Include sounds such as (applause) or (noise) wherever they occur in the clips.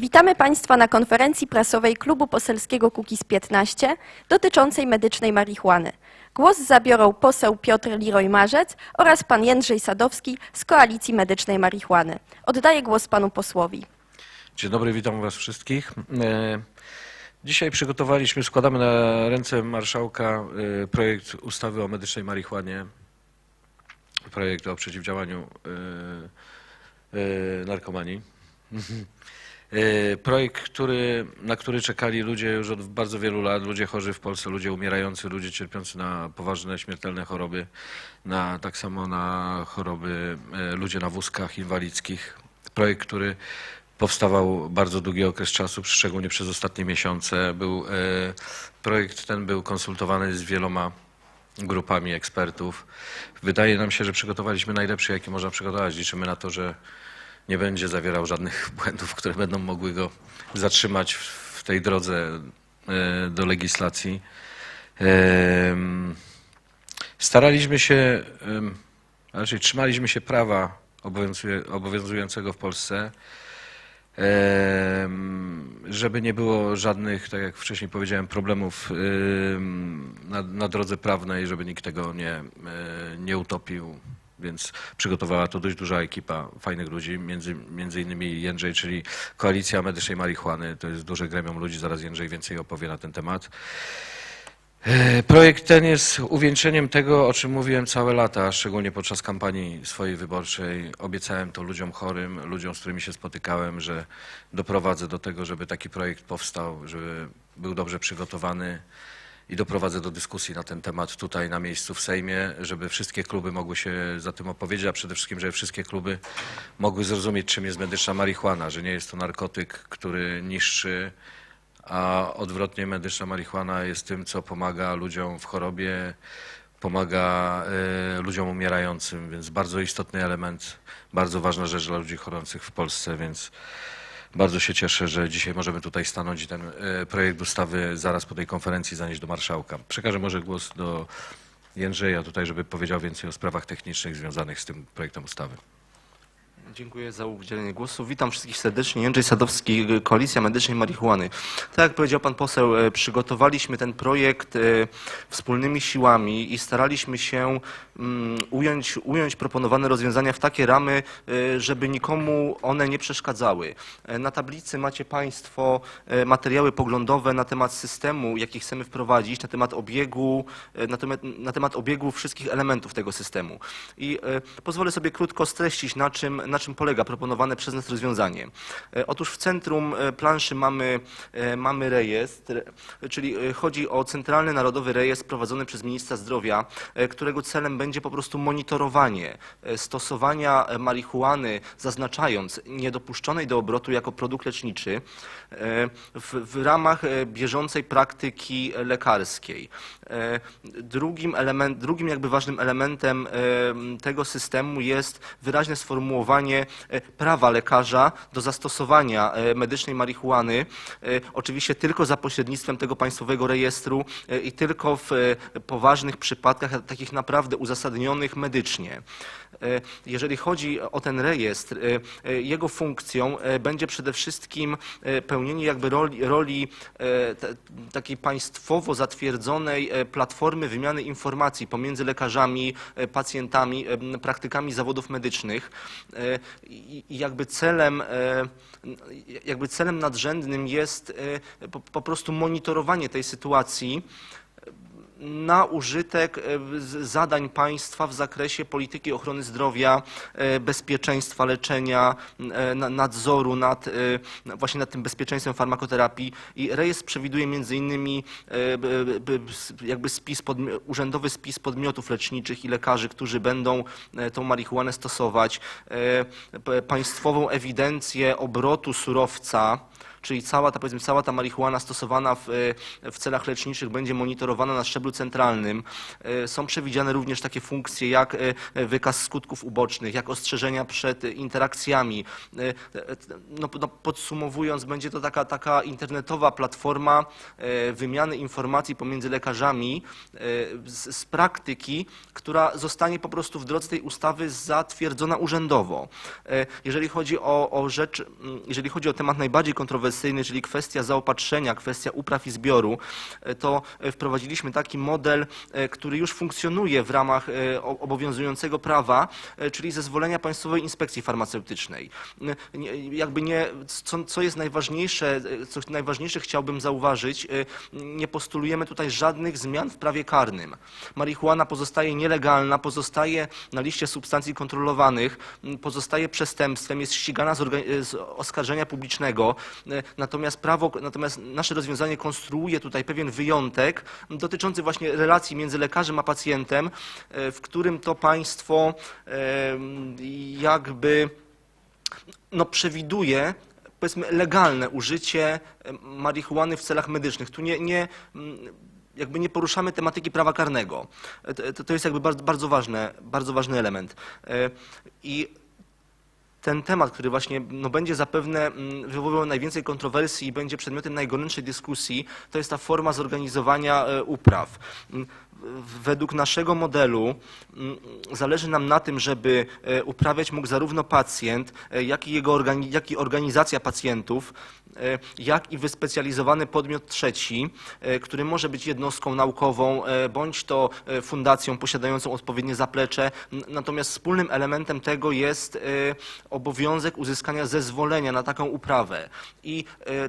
Witamy Państwa na konferencji prasowej Klubu Poselskiego Kukiz 15 dotyczącej medycznej marihuany. Głos zabiorą poseł Piotr Liroy-Marzec oraz pan Jędrzej Sadowski z Koalicji Medycznej Marihuany. Oddaję głos panu posłowi. Dzień dobry, witam Was wszystkich. E, Dzisiaj przygotowaliśmy, składamy na ręce marszałka e, projekt ustawy o medycznej marihuanie, projekt o przeciwdziałaniu e, narkomanii. (laughs) E, Projekt, który, na który czekali ludzie już od bardzo wielu lat, ludzie chorzy w Polsce, ludzie umierający, ludzie cierpiący na poważne, śmiertelne choroby, na, tak samo na choroby, e, ludzie na wózkach inwalidzkich. Projekt, który powstawał bardzo długi okres czasu, szczególnie przez ostatnie miesiące. Był, e, projekt ten był konsultowany z wieloma grupami ekspertów. Wydaje nam się, że przygotowaliśmy najlepszy, jaki można przygotować. Liczymy na to, że nie będzie zawierał żadnych (laughs) błędów, które będą mogły go zatrzymać w tej drodze e, do legislacji. Staraliśmy się, raczej trzymaliśmy się prawa obowiązującego w Polsce, żeby nie było żadnych, tak jak wcześniej powiedziałem, problemów em, na, na drodze prawnej, żeby nikt tego nie, e, nie utopił. Więc przygotowała to dość duża ekipa fajnych ludzi, między, między innymi Jędrzej, czyli Koalicja Medycznej Marihuany. To jest duże gremium ludzi, zaraz Jędrzej więcej opowie na ten temat. E, Projekt ten jest uwieńczeniem tego, o czym mówiłem całe lata, szczególnie podczas kampanii swojej wyborczej. Obiecałem to ludziom chorym, ludziom, z którymi się spotykałem, że doprowadzę do tego, żeby taki projekt powstał, żeby był dobrze przygotowany i doprowadzę do dyskusji na ten temat tutaj na miejscu w Sejmie, żeby wszystkie kluby mogły się za tym opowiedzieć, a przede wszystkim, żeby wszystkie kluby mogły zrozumieć, czym jest medyczna marihuana, że nie jest to narkotyk, który niszczy, a odwrotnie medyczna marihuana jest tym, co pomaga ludziom w chorobie, pomaga e, ludziom umierającym, więc bardzo istotny element, bardzo ważna rzecz dla ludzi chorujących w Polsce, więc bardzo się cieszę, że dzisiaj możemy tutaj stanąć i ten e, projekt ustawy zaraz po tej konferencji zanieść do marszałka. Przekażę może głos do Jędrzeja tutaj, żeby powiedział więcej o sprawach technicznych związanych z tym projektem ustawy. Dziękuję za udzielenie głosu. Witam wszystkich serdecznie. Jędrzej Sadowski, Koalicja Medycznej Marihuany. Tak jak powiedział pan poseł, e, przygotowaliśmy ten projekt e, wspólnymi siłami i staraliśmy się mm, ująć, ująć proponowane rozwiązania w takie ramy, e, żeby nikomu one nie przeszkadzały. Na tablicy macie państwo materiały poglądowe na temat systemu, jaki chcemy wprowadzić, na temat obiegu, na temat, na temat obiegu wszystkich elementów tego systemu. I pozwolę sobie krótko streścić, na czym, na czym polega proponowane przez nas rozwiązanie. E, Otóż w centrum e, planszy mamy, e, mamy rejestr, czyli chodzi o Centralny Narodowy Rejestr prowadzony przez Ministra Zdrowia, którego celem będzie po prostu monitorowanie stosowania marihuany, zaznaczając niedopuszczonej do obrotu jako produkt leczniczy w, w ramach bieżącej praktyki lekarskiej. Drugim, element, drugim jakby ważnym elementem tego systemu jest wyraźne sformułowanie e, prawa lekarza do zastosowania e, medycznej marihuany, e, oczywiście tylko za pośrednictwem tego państwowego rejestru i tylko w poważnych przypadkach, takich naprawdę uzasadnionych medycznie. E, Jeżeli chodzi o ten rejestr, e, e, jego funkcją będzie przede wszystkim pełnienie jakby roli, roli takiej państwowo zatwierdzonej platformy wymiany informacji pomiędzy lekarzami, pacjentami, praktykami zawodów medycznych. I jakby celem, jakby celem nadrzędnym jest po prostu monitorowanie tej sytuacji na użytek e, zadań państwa w zakresie polityki ochrony zdrowia, e, bezpieczeństwa leczenia, e, na- nadzoru nad na- właśnie nad tym bezpieczeństwem farmakoterapii. I rejestr przewiduje między innymi jakby spis urzędowy spis podmiotów leczniczych i lekarzy, którzy będą tą marihuanę stosować, państwową ewidencję obrotu surowca, czyli cała ta, powiedzmy, cała ta marihuana stosowana w, e, w celach leczniczych będzie monitorowana na szczeblu centralnym. E, Są przewidziane również takie funkcje jak e, wykaz skutków ubocznych, jak ostrzeżenia przed interakcjami. No, no, podsumowując, będzie to taka, taka internetowa platforma wymiany informacji pomiędzy lekarzami z, z praktyki, która zostanie po prostu w drodze tej ustawy zatwierdzona urzędowo. Jeżeli chodzi o, o rzecz, mm, jeżeli chodzi o temat najbardziej kontrowersyjny, czyli kwestia zaopatrzenia, kwestia upraw i zbioru, e, to e, wprowadziliśmy taki model, e, który już funkcjonuje w ramach obowiązującego prawa, czyli zezwolenia Państwowej Inspekcji Farmaceutycznej. Jakby nie, co, co jest najważniejsze, co najważniejsze chciałbym zauważyć, nie postulujemy tutaj żadnych zmian w prawie karnym. Marihuana pozostaje nielegalna, pozostaje na liście substancji kontrolowanych, pozostaje przestępstwem, jest ścigana z, z oskarżenia publicznego. Natomiast prawo, natomiast nasze rozwiązanie konstruuje tutaj pewien wyjątek dotyczący właśnie relacji między lekarzem a pacjentem, e, w którym to państwo e, jakby no, przewiduje powiedzmy legalne użycie e, marihuany w celach medycznych. Tu nie, nie mm, jakby nie poruszamy tematyki prawa karnego. To, to jest jakby bardzo, bardzo, ważne, bardzo ważny element. I ten temat, który właśnie no, będzie zapewne mm, wywoływał najwięcej kontrowersji i będzie przedmiotem najgorętszej dyskusji, to jest ta forma zorganizowania e, upraw. Mm, Według naszego modelu mm, zależy nam na tym, żeby e, uprawiać mógł zarówno pacjent, e, jak i, jego organi- jak i organizacja pacjentów, jak i wyspecjalizowany podmiot trzeci, który może być jednostką naukową, bądź to fundacją posiadającą odpowiednie zaplecze. Natomiast wspólnym elementem tego jest obowiązek uzyskania zezwolenia na taką uprawę. I e,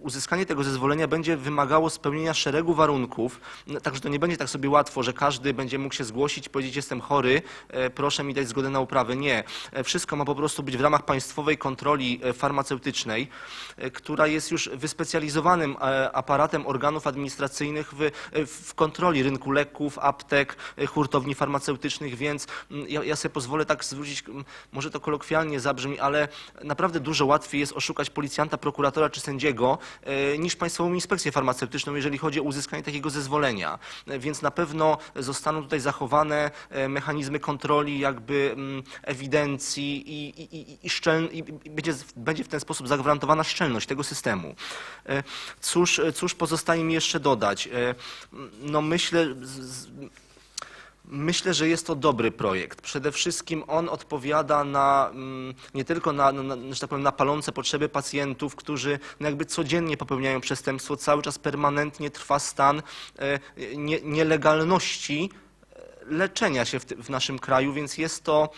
uzyskanie tego zezwolenia będzie wymagało spełnienia szeregu warunków, także to nie będzie tak sobie łatwo, że każdy będzie mógł się zgłosić powiedzieć jestem chory, e, proszę mi dać zgodę na uprawę. Nie. E, Wszystko ma po prostu być w ramach państwowej kontroli farmaceutycznej, która jest już wyspecjalizowanym aparatem organów administracyjnych w, w kontroli rynku leków, aptek, hurtowni farmaceutycznych, więc ja, ja sobie pozwolę tak zwrócić, może to kolokwialnie zabrzmi, ale naprawdę dużo łatwiej jest oszukać policjanta, prokuratora czy sędziego e, niż Państwową Inspekcję Farmaceutyczną, jeżeli chodzi o uzyskanie takiego zezwolenia. E, Więc na pewno zostaną tutaj zachowane e, mechanizmy kontroli, jakby mm, ewidencji i, i, i, i, szczel, i będzie, będzie w ten sposób zagwarantowana szczelność tego systemu. Cóż, cóż pozostaje mi jeszcze dodać? No myślę, z- z- Myślę, że jest to dobry projekt. Przede wszystkim on odpowiada na, mm, nie tylko na, na, tak powiem, na palące potrzeby pacjentów, którzy no jakby codziennie popełniają przestępstwo, cały czas permanentnie trwa stan e, nie, nielegalności leczenia się w, w naszym kraju, więc jest to,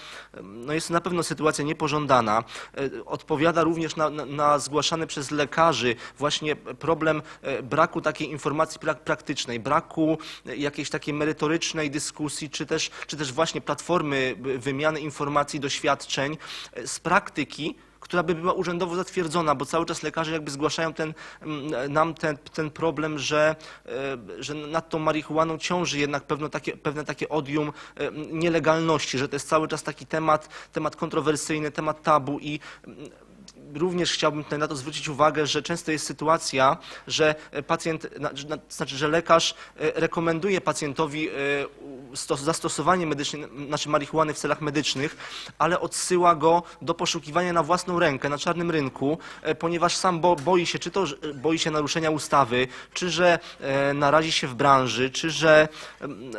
no jest to na pewno sytuacja niepożądana. E, Odpowiada również na, na, na zgłaszany przez lekarzy właśnie problem e, braku takiej informacji prak- praktycznej, braku e, jakiejś takiej merytorycznej dyskusji, czy też, czy też właśnie platformy wymiany informacji, doświadczeń z praktyki, która by była urzędowo zatwierdzona, bo cały czas lekarze jakby zgłaszają ten, mm, nam ten, ten problem, że, e, że nad tą marihuaną ciąży jednak pewne takie, pewne takie odium e, nielegalności, że to jest cały czas taki temat, temat kontrowersyjny, temat tabu i mm, Również chciałbym tutaj na to zwrócić uwagę, że często jest sytuacja, że pacjent, że- na- znaczy, że lekarz e, rekomenduje pacjentowi e, zastosowanie medyczne, znaczy marihuany w celach medycznych, ale odsyła go do poszukiwania na własną rękę na czarnym rynku, e, ponieważ sam bo, boi się, czy to boi się naruszenia ustawy, czy że e, narazi się w branży, czy że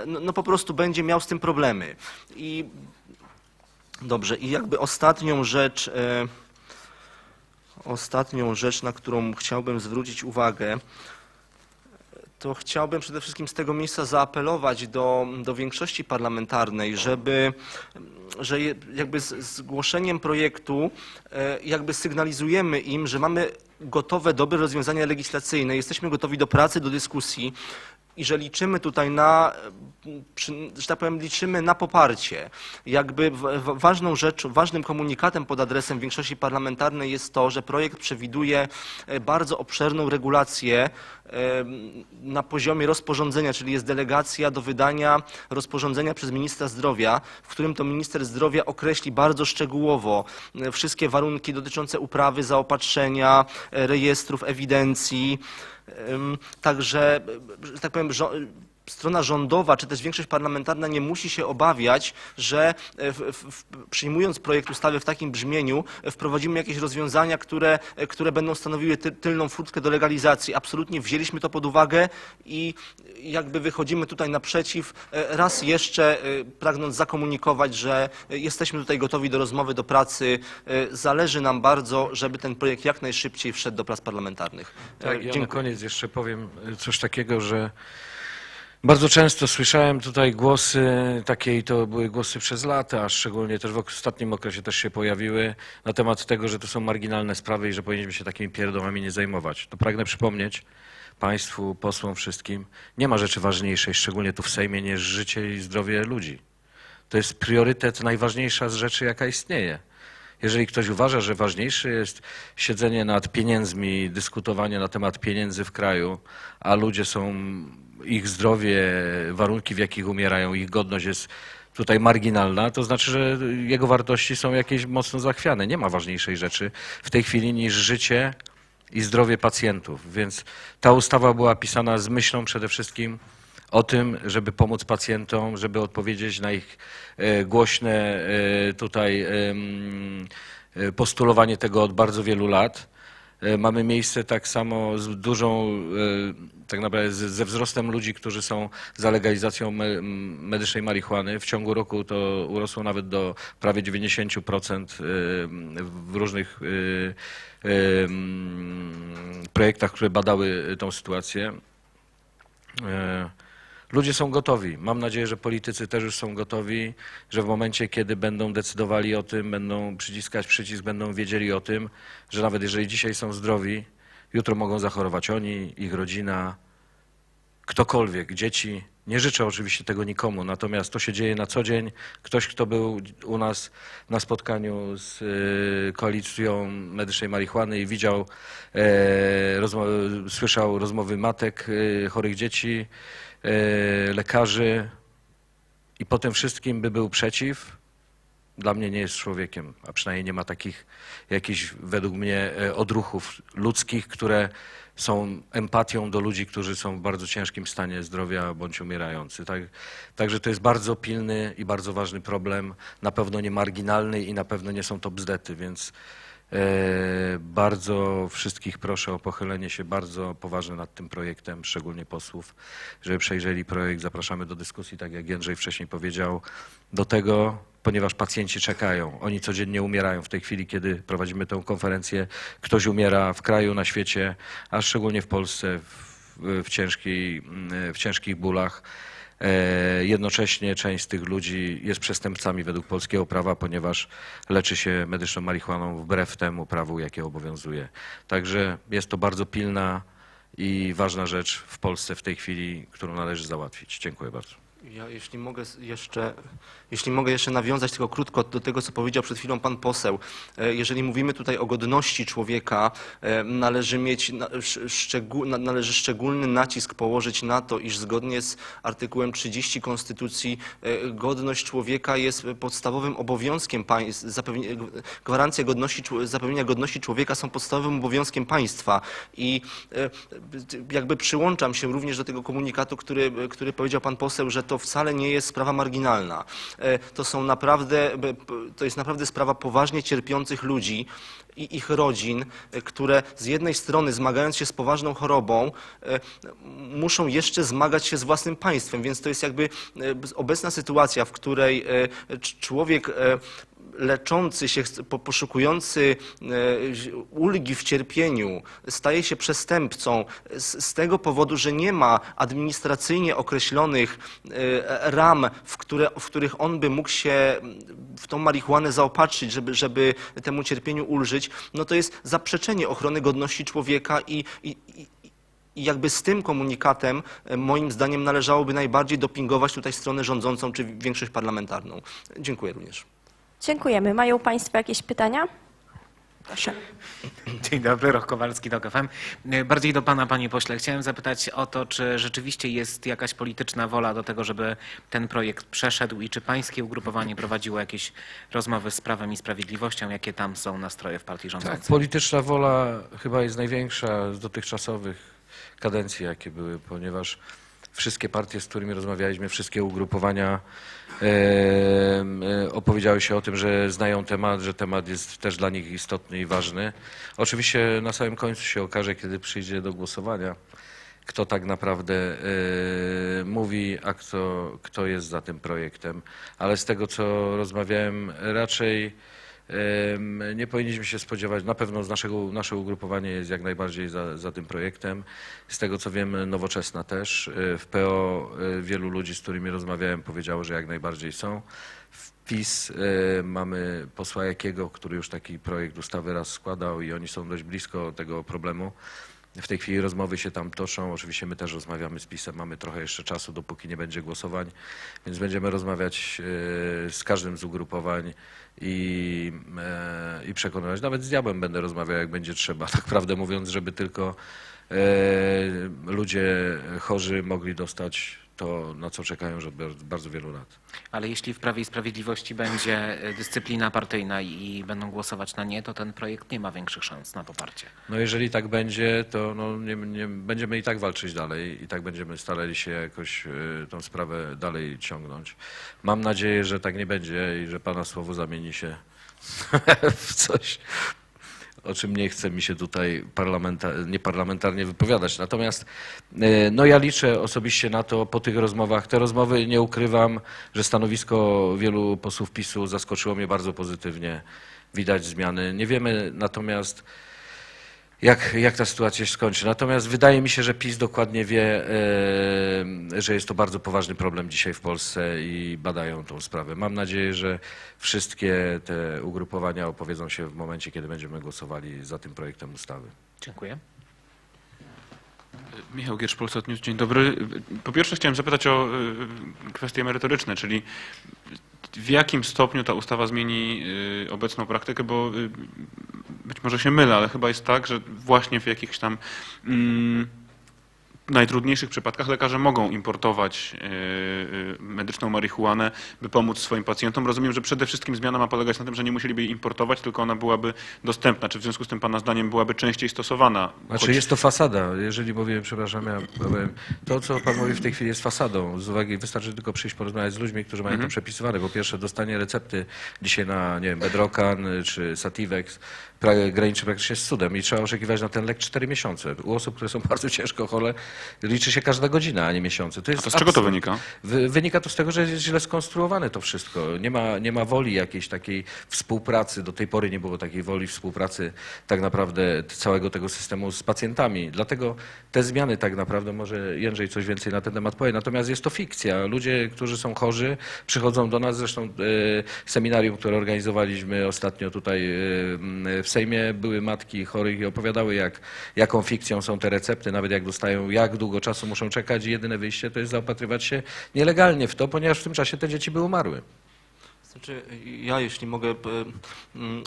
no, no po prostu będzie miał z tym problemy. I dobrze, i jakby ostatnią rzecz. E, Ostatnią rzecz, na którą chciałbym zwrócić uwagę, to chciałbym przede wszystkim z tego miejsca zaapelować do, do większości parlamentarnej, żeby, że jakby z zgłoszeniem projektu e, jakby sygnalizujemy im, że mamy gotowe, dobre rozwiązania legislacyjne, jesteśmy gotowi do pracy, do dyskusji i że liczymy tutaj na, że tak powiem, liczymy na poparcie. Jakby ważną rzeczą, ważnym komunikatem pod adresem większości parlamentarnej jest to, że projekt przewiduje e, bardzo obszerną regulację na poziomie rozporządzenia, czyli jest delegacja do wydania rozporządzenia przez ministra zdrowia, w którym to minister zdrowia określi bardzo szczegółowo wszystkie warunki dotyczące uprawy, zaopatrzenia, e, rejestrów, ewidencji. Także, e, że tak powiem, strona rządowa, czy też większość parlamentarna nie musi się obawiać, że e, przyjmując projekt ustawy w takim brzmieniu, e, wprowadzimy jakieś rozwiązania, które, e, które będą stanowiły ty, tylną furtkę do legalizacji. Absolutnie wzięliśmy to pod uwagę i jakby wychodzimy tutaj naprzeciw, raz jeszcze pragnąc zakomunikować, że jesteśmy tutaj gotowi do rozmowy, do pracy. Zależy nam bardzo, żeby ten projekt jak najszybciej wszedł do prac parlamentarnych. Tak, ja na Dziękuję. koniec jeszcze powiem coś takiego, że bardzo często słyszałem tutaj głosy takie i to były głosy przez lata, a szczególnie też w ostatnim okresie też się pojawiły na temat tego, że to są marginalne sprawy i że powinniśmy się takimi pierdołami nie zajmować. To pragnę przypomnieć Państwu, posłom, wszystkim, nie ma rzeczy ważniejszej, szczególnie tu w Sejmie, niż życie i zdrowie ludzi. To jest priorytet, najważniejsza z rzeczy, jaka istnieje. Jeżeli ktoś uważa, że ważniejsze jest siedzenie nad pieniędzmi, dyskutowanie na temat pieniędzy w kraju, a ludzie są, ich zdrowie, warunki w jakich umierają, ich godność jest tutaj marginalna, to znaczy, że jego wartości są jakieś mocno zachwiane. Nie ma ważniejszej rzeczy w tej chwili niż życie i zdrowie pacjentów. Więc ta ustawa była pisana z myślą przede wszystkim o tym, żeby pomóc pacjentom, żeby odpowiedzieć na ich e, głośne e, tutaj e, postulowanie tego od bardzo wielu lat. Mamy miejsce tak samo z dużą, tak naprawdę ze wzrostem ludzi, którzy są za legalizacją medycznej marihuany. W ciągu roku to urosło nawet do prawie 90% e, w różnych projektach, które badały tą sytuację. E, Ludzie są gotowi. Mam nadzieję, że politycy też już są gotowi, że w momencie, kiedy będą decydowali o tym, będą przyciskać przycisk, będą wiedzieli o tym, że nawet jeżeli dzisiaj są zdrowi, jutro mogą zachorować oni, ich rodzina, ktokolwiek, dzieci. Nie życzę oczywiście tego nikomu, natomiast to się dzieje na co dzień. Ktoś, kto był u nas na spotkaniu z y, koalicją medycznej marihuany i widział, e, słyszał rozmowy matek y, chorych dzieci, e, lekarzy i po tym wszystkim by był przeciw, dla mnie nie jest człowiekiem, a przynajmniej nie ma takich jakichś według mnie e, odruchów ludzkich, które są empatią do ludzi, którzy są w bardzo ciężkim stanie zdrowia bądź umierający. Tak, także to jest bardzo pilny i bardzo ważny problem, na pewno nie marginalny i na pewno nie są to bzdety, więc e, bardzo wszystkich proszę o pochylenie się bardzo poważnie nad tym projektem, szczególnie posłów, żeby przejrzeli projekt. Zapraszamy do dyskusji, tak jak Jędrzej wcześniej powiedział, do tego, ponieważ pacjenci czekają. Oni codziennie umierają w tej chwili, kiedy prowadzimy tę konferencję. Ktoś umiera w kraju, na świecie, a szczególnie w Polsce w, w, ciężkiej, w ciężkich bólach. E, Jednocześnie część z tych ludzi jest przestępcami według polskiego prawa, ponieważ leczy się medyczną marihuaną wbrew temu prawu, jakie obowiązuje. Także jest to bardzo pilna i ważna rzecz w Polsce w tej chwili, którą należy załatwić. Dziękuję bardzo. Ja, jeśli mogę jeszcze, jeśli mogę jeszcze nawiązać tylko krótko do tego, co powiedział przed chwilą pan poseł. E, Jeżeli mówimy tutaj o godności człowieka, e, należy mieć, należy szczególny nacisk położyć na to, iż zgodnie z artykułem 30 Konstytucji e, godność człowieka jest podstawowym obowiązkiem państw, gwarancje godności, zapewnienia godności człowieka są podstawowym obowiązkiem państwa i jakby przyłączam się również do tego komunikatu, który, który powiedział pan poseł, że to wcale nie jest sprawa marginalna. E, To są naprawdę, to jest naprawdę sprawa poważnie cierpiących ludzi i ich rodzin, e, które z jednej strony zmagając się z poważną chorobą, e, muszą jeszcze zmagać się z własnym państwem, więc to jest jakby obecna sytuacja, w której cz- człowiek leczący się, po- poszukujący e, ulgi w cierpieniu, staje się przestępcą z, tego powodu, że nie ma administracyjnie określonych e, ram, w, które, w których on by mógł się w tą marihuanę zaopatrzyć, żeby, żeby temu cierpieniu ulżyć, no to jest zaprzeczenie ochrony godności człowieka i, i, i i jakby z tym komunikatem e, moim zdaniem należałoby najbardziej dopingować tutaj stronę rządzącą czy większość parlamentarną. Dziękuję również. Dziękujemy. Mają Państwo jakieś pytania? Proszę. Dzień dobry, Roch Kowalski, TOK FM. Bardziej do pana, panie pośle. Chciałem zapytać o to, czy rzeczywiście jest jakaś polityczna wola do tego, żeby ten projekt przeszedł i czy pańskie ugrupowanie prowadziło jakieś rozmowy z Prawem i Sprawiedliwością, jakie tam są nastroje w partii rządzącej? Tak, polityczna wola chyba jest największa z dotychczasowych kadencji, jakie były, ponieważ wszystkie partie, z którymi rozmawialiśmy, wszystkie ugrupowania e, e, opowiedziały się o tym, że znają temat, że temat jest też dla nich istotny i ważny. Oczywiście na samym końcu się okaże, kiedy przyjdzie do głosowania, kto tak naprawdę e, mówi, a kto, kto jest za tym projektem. Ale z tego, co rozmawiałem, raczej Nie powinniśmy się spodziewać, na pewno z naszego, nasze ugrupowanie jest jak najbardziej za, za tym projektem. Z tego co wiem, nowoczesna też. E, W PO e, wielu ludzi, z którymi rozmawiałem, powiedziało, że jak najbardziej są. W PiS e, mamy posła Jakiego, który już taki projekt ustawy raz składał i oni są dość blisko tego problemu. W tej chwili rozmowy się tam toczą. Oczywiście my też rozmawiamy z PiSem. Mamy trochę jeszcze czasu, dopóki nie będzie głosowań, więc będziemy rozmawiać z każdym z ugrupowań i, e, i przekonywać. Nawet z diabłem będę rozmawiał, jak będzie trzeba. (laughs) Tak prawdę mówiąc, żeby tylko e, ludzie chorzy mogli dostać to, na co czekają już od bardzo- wielu lat. Ale jeśli w Prawie i Sprawiedliwości będzie e, dyscyplina partyjna i będą głosować na nie, to ten projekt nie ma większych szans na poparcie. No jeżeli tak będzie, to no nie, nie, będziemy i tak walczyć dalej i tak będziemy starali się jakoś y, tą sprawę dalej ciągnąć. Mam nadzieję, że tak nie będzie i że Pana słowo zamieni się (laughs) w coś, o czym nie chce mi się tutaj parlamenta- nieparlamentarnie wypowiadać. Natomiast y, no ja liczę osobiście na to po tych rozmowach. Te rozmowy, nie ukrywam, że stanowisko wielu posłów PiSu zaskoczyło mnie bardzo pozytywnie. Widać zmiany. Nie wiemy natomiast, jak, jak ta sytuacja się skończy. Natomiast wydaje mi się, że PiS dokładnie wie, e, że jest to bardzo poważny problem dzisiaj w Polsce i badają tą sprawę. Mam nadzieję, że wszystkie te ugrupowania opowiedzą się w momencie, kiedy będziemy głosowali za tym projektem ustawy. Dziękuję. Michał Giersz, Polsat News, dzień dobry. Po pierwsze chciałem zapytać o y, kwestie merytoryczne, czyli w jakim stopniu ta ustawa zmieni y, obecną praktykę, bo być może się mylę, ale chyba jest tak, że właśnie w jakichś tam mm, najtrudniejszych przypadkach lekarze mogą importować y, y, medyczną marihuanę, by pomóc swoim pacjentom. Rozumiem, że przede wszystkim zmiana ma polegać na tym, że nie musieliby jej importować, tylko ona byłaby dostępna. Czy w związku z tym Pana zdaniem byłaby częściej stosowana? Znaczy Choć- jest to fasada. Jeżeli powiem, przepraszam, ja to co Pan mówi w tej chwili jest fasadą. Z uwagi, wystarczy tylko przyjść porozmawiać z ludźmi, którzy mają to przepisywane. Po pierwsze dostanie recepty dzisiaj na, nie wiem, Bedrocan czy Sativex graniczy praktycznie z cudem i trzeba oczekiwać na ten lek 4 miesiące. U osób, które są bardzo ciężko chore, liczy się każda godzina, a nie miesiące. To A jest to z czego to wynika? Wy- Wynika to z tego, że jest źle skonstruowane to wszystko. Nie ma, nie ma woli jakiejś takiej współpracy. Do tej pory nie było takiej woli współpracy tak naprawdę całego tego systemu z pacjentami. Dlatego te zmiany tak naprawdę, może Jędrzej coś więcej na ten temat powie, natomiast jest to fikcja. Ludzie, którzy są chorzy, przychodzą do nas, zresztą e, seminarium, które organizowaliśmy ostatnio tutaj e, w Sejmie, były matki chorych i opowiadały, jak, jaką fikcją są te recepty, nawet jak dostają, jak długo czasu muszą czekać i jedyne wyjście to jest zaopatrywać się nielegalnie w to, ponieważ w tym czasie te dzieci by umarły. Znaczy, ja jeśli mogę e, mm,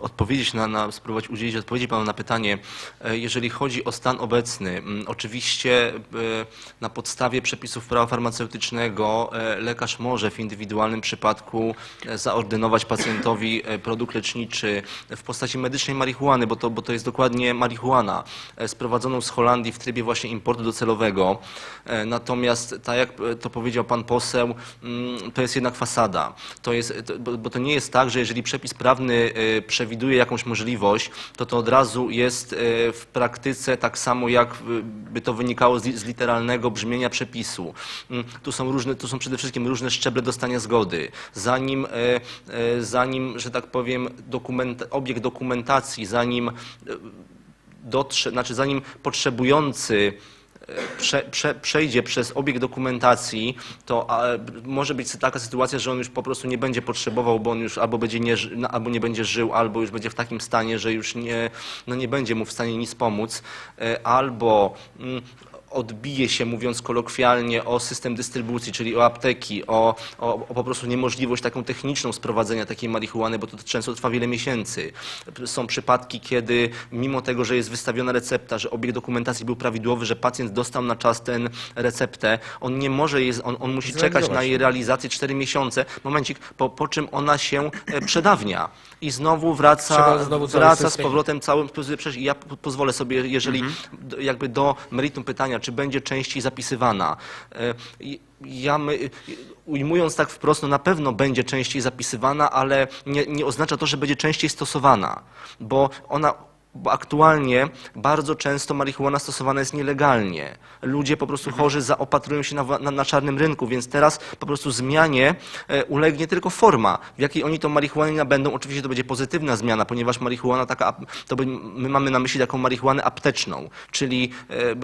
odpowiedzieć na, na, spróbować udzielić odpowiedzi panu na pytanie. E, Jeżeli chodzi o stan obecny, oczywiście e, na podstawie przepisów prawa farmaceutycznego e, lekarz może w indywidualnym przypadku zaordynować pacjentowi produkt leczniczy w postaci medycznej marihuany, bo to, bo to jest dokładnie marihuana sprowadzoną z Holandii w trybie właśnie importu docelowego. Natomiast, tak jak to powiedział pan poseł, to jest jednak fasada. To jest, bo, to nie jest tak, że jeżeli przepis prawny e, przewiduje jakąś możliwość, to to od razu jest e, w praktyce tak samo, jak e, by to wynikało z, li- z literalnego brzmienia przepisu. Mm, Tu są, różne, tu są przede wszystkim różne szczeble dostania zgody. Zanim, e, zanim że tak powiem, dokument, obieg dokumentacji, zanim dotrze, znaczy zanim potrzebujący prze, prze, przejdzie przez obieg dokumentacji, to może być taka sytuacja, że on już po prostu nie będzie potrzebował, bo on już albo, będzie nie, no, albo nie będzie żył, albo już będzie w takim stanie, że już nie, no nie będzie mu w stanie nic pomóc, e, albo mm, odbije się, mówiąc kolokwialnie, o system dystrybucji, czyli o apteki, o, o, o po prostu niemożliwość taką techniczną sprowadzenia takiej marihuany, bo to często trwa wiele miesięcy. Są przypadki, kiedy mimo tego, że jest wystawiona recepta, że obieg dokumentacji był prawidłowy, że pacjent dostał na czas tę receptę, on nie może, jest, on, on musi czekać na jej realizację 4 miesiące, momencik, po, po czym ona się e, przedawnia. I znowu wraca, znowu wraca z powrotem całym, przecież ja po- pozwolę sobie, jeżeli d- jakby do meritum pytania, czy będzie częściej zapisywana. E, Ja my, ujmując tak wprost, no na pewno będzie częściej zapisywana, ale nie, nie oznacza to, że będzie częściej stosowana, bo ona bo aktualnie bardzo często marihuana stosowana jest nielegalnie. Ludzie po prostu chorzy zaopatrują się na, na, na czarnym rynku, więc teraz po prostu zmianie e, ulegnie tylko forma, w jakiej oni tą marihuanę nabędą. Oczywiście to będzie pozytywna zmiana, ponieważ marihuana taka, to my mamy na myśli taką marihuanę apteczną, czyli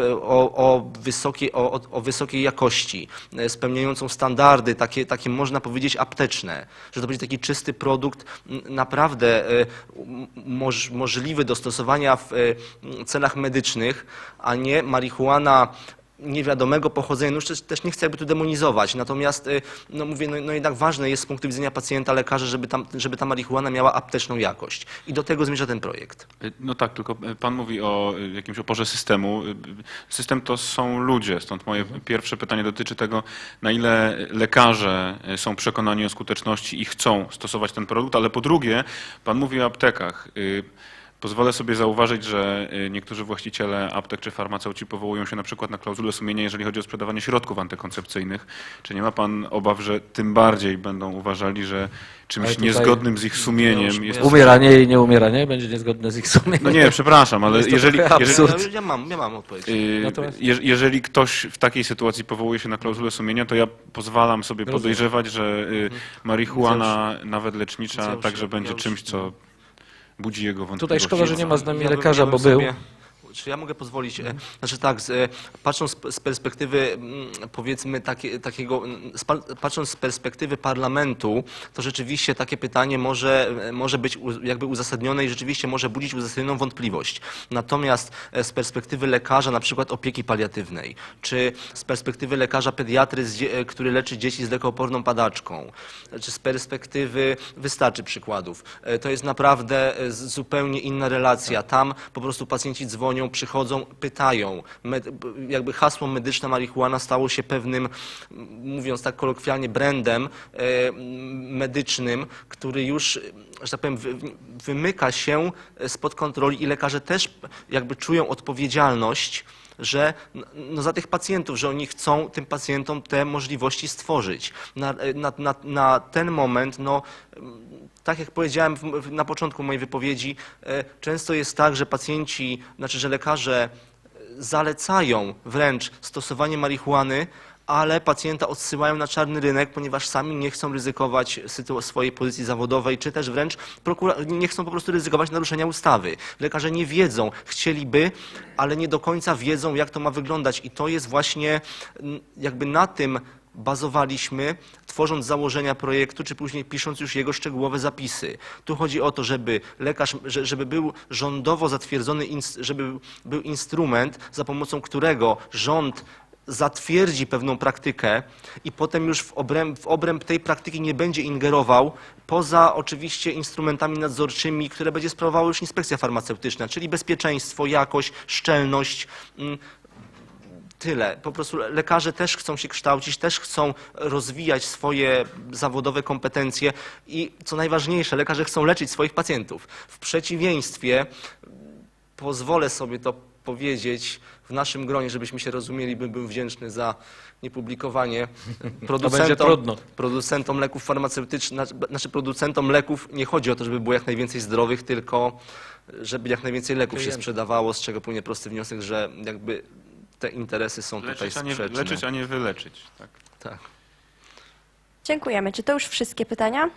e, o, o, wysokiej, o, o- wysokiej jakości, e, spełniającą standardy, takie, takie można powiedzieć apteczne, że to będzie taki czysty produkt, naprawdę możliwy do stosowania w e, celach medycznych, a nie marihuana niewiadomego pochodzenia. No już też, też nie chcę jakby tu demonizować, natomiast e, no mówię, no, no jednak ważne jest z punktu widzenia pacjenta, lekarza, żeby, tam, żeby ta marihuana miała apteczną jakość. I do tego zmierza ten projekt. No tak, tylko pan mówi o y, jakimś oporze systemu. Y, System to są ludzie, stąd moje pierwsze pytanie dotyczy tego, na ile lekarze y, są przekonani o skuteczności i chcą stosować ten produkt, ale po drugie, pan mówi o aptekach. Y, Pozwolę sobie zauważyć, że y, niektórzy właściciele aptek czy farmaceuci powołują się na przykład na klauzulę sumienia, jeżeli chodzi o sprzedawanie środków antykoncepcyjnych. Czy nie ma pan obaw, że tym bardziej będą uważali, że czymś niezgodnym z ich sumieniem jest... Umieranie i nieumieranie będzie niezgodne z ich sumieniem. No nie, przepraszam, ale jeżeli, jeżeli, absurd. Ja, mam, ja mam odpowiedź. Je- Jeżeli ktoś w takiej sytuacji powołuje się na klauzulę sumienia, to ja pozwalam sobie Rozumiem. podejrzewać, że y, marihuana, nawet lecznicza, także będzie czymś, co budzi jego wątpliwości. Tutaj szkoda, że nie ma z nami lekarza, bo był. Czy ja mogę pozwolić? e, Znaczy tak, z, e, patrząc z- perspektywy mm, powiedzmy takie, takiego, mm, patrząc z perspektywy parlamentu, to rzeczywiście takie pytanie może, e, może być jakby uzasadnione i rzeczywiście może budzić uzasadnioną wątpliwość. Natomiast z perspektywy lekarza, na przykład opieki paliatywnej, czy z perspektywy lekarza pediatry, który leczy dzieci z lekooporną padaczką, czy z perspektywy, wystarczy przykładów, to jest naprawdę zupełnie inna relacja. Tam po prostu pacjenci dzwonią, przychodzą, pytają. Med, jakby hasło medyczna marihuana stało się pewnym, mówiąc tak kolokwialnie, brandem e, medycznym, który już, e, że tak powiem, wy, wymyka się e, spod kontroli i lekarze też jakby czują odpowiedzialność że no, za tych pacjentów, że oni chcą tym pacjentom te możliwości stworzyć. Na, na, na, na ten moment, no, tak jak powiedziałem na początku mojej wypowiedzi, e, często jest tak, że pacjenci, znaczy, że lekarze e, zalecają wręcz stosowanie marihuany, ale pacjenta odsyłają na czarny rynek, ponieważ sami nie chcą ryzykować swojej pozycji zawodowej, czy też wręcz nie chcą po prostu ryzykować naruszenia ustawy. Lekarze nie wiedzą, chcieliby, ale nie do końca wiedzą, jak to ma wyglądać. I to jest właśnie jakby na tym bazowaliśmy, tworząc założenia projektu, czy później pisząc już jego szczegółowe zapisy. Tu chodzi o to, żeby lekarz, że- żeby był rządowo zatwierdzony, żeby był instrument, za pomocą którego rząd zatwierdzi pewną praktykę i potem już w obręb, w obręb tej praktyki nie będzie ingerował, poza oczywiście instrumentami nadzorczymi, które będzie sprawowała już inspekcja farmaceutyczna, czyli bezpieczeństwo, jakość, szczelność. Tyle. Po prostu lekarze też chcą się kształcić, też chcą rozwijać swoje zawodowe kompetencje i co najważniejsze, lekarze chcą leczyć swoich pacjentów. W przeciwieństwie, pozwolę sobie to powiedzieć, w naszym gronie, żebyśmy się rozumieli, bym był wdzięczny za niepublikowanie (laughs) producentom, producentom leków farmaceutycznych, znaczy producentom leków nie chodzi o to, żeby było jak najwięcej zdrowych, tylko żeby jak najwięcej leków się sprzedawało, z czego płynie prosty wniosek, że jakby te interesy są tutaj Leczyć a, nie, sprzeczne. leczyć, a nie wyleczyć. Tak. Tak. Dziękujemy. Czy to już wszystkie pytania?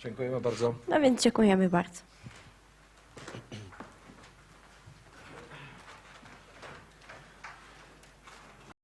Dziękujemy bardzo. No więc dziękujemy bardzo.